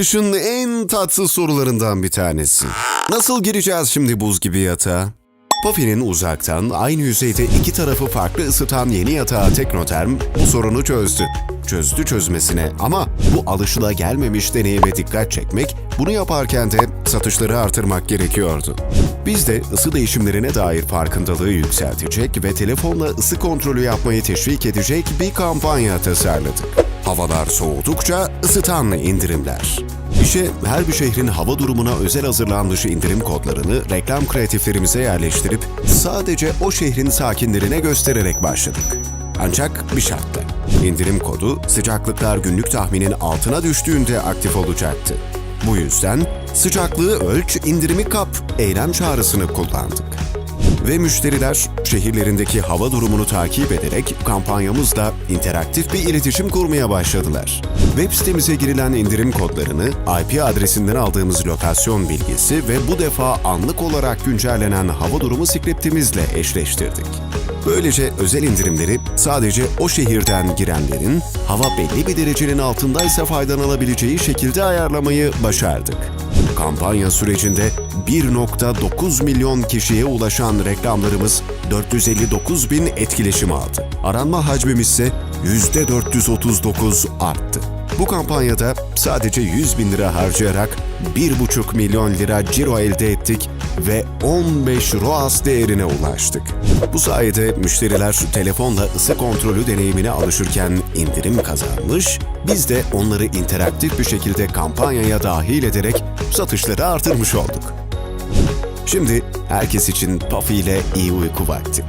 kışın en tatsız sorularından bir tanesi. Nasıl gireceğiz şimdi buz gibi yatağa? Puffy'nin uzaktan aynı yüzeyde iki tarafı farklı ısıtan yeni yatağı Teknoterm bu sorunu çözdü. Çözdü çözmesine ama bu alışıla gelmemiş deneyime dikkat çekmek, bunu yaparken de satışları artırmak gerekiyordu. Biz de ısı değişimlerine dair farkındalığı yükseltecek ve telefonla ısı kontrolü yapmayı teşvik edecek bir kampanya tasarladık. Havalar soğudukça ısıtan indirimler. İşe her bir şehrin hava durumuna özel hazırlanmış indirim kodlarını reklam kreatiflerimize yerleştirip sadece o şehrin sakinlerine göstererek başladık. Ancak bir şartla. İndirim kodu sıcaklıklar günlük tahminin altına düştüğünde aktif olacaktı. Bu yüzden sıcaklığı ölç, indirimi kap eylem çağrısını kullandık. Ve müşteriler şehirlerindeki hava durumunu takip ederek kampanyamızla interaktif bir iletişim kurmaya başladılar. Web sitemize girilen indirim kodlarını IP adresinden aldığımız lokasyon bilgisi ve bu defa anlık olarak güncellenen hava durumu skriptimizle eşleştirdik. Böylece özel indirimleri sadece o şehirden girenlerin hava belli bir derecenin altındaysa faydalanabileceği şekilde ayarlamayı başardık. Kampanya sürecinde 1.9 milyon kişiye ulaşan reklamlarımız 459 bin etkileşim aldı. Aranma hacmimiz ise %439 arttı. Bu kampanyada sadece 100 bin lira harcayarak 1,5 milyon lira ciro elde ettik ve 15 ROAS değerine ulaştık. Bu sayede müşteriler telefonla ısı kontrolü deneyimine alışırken indirim kazanmış, biz de onları interaktif bir şekilde kampanyaya dahil ederek satışları artırmış olduk. Şimdi herkes için Puffy ile iyi uyku vakti.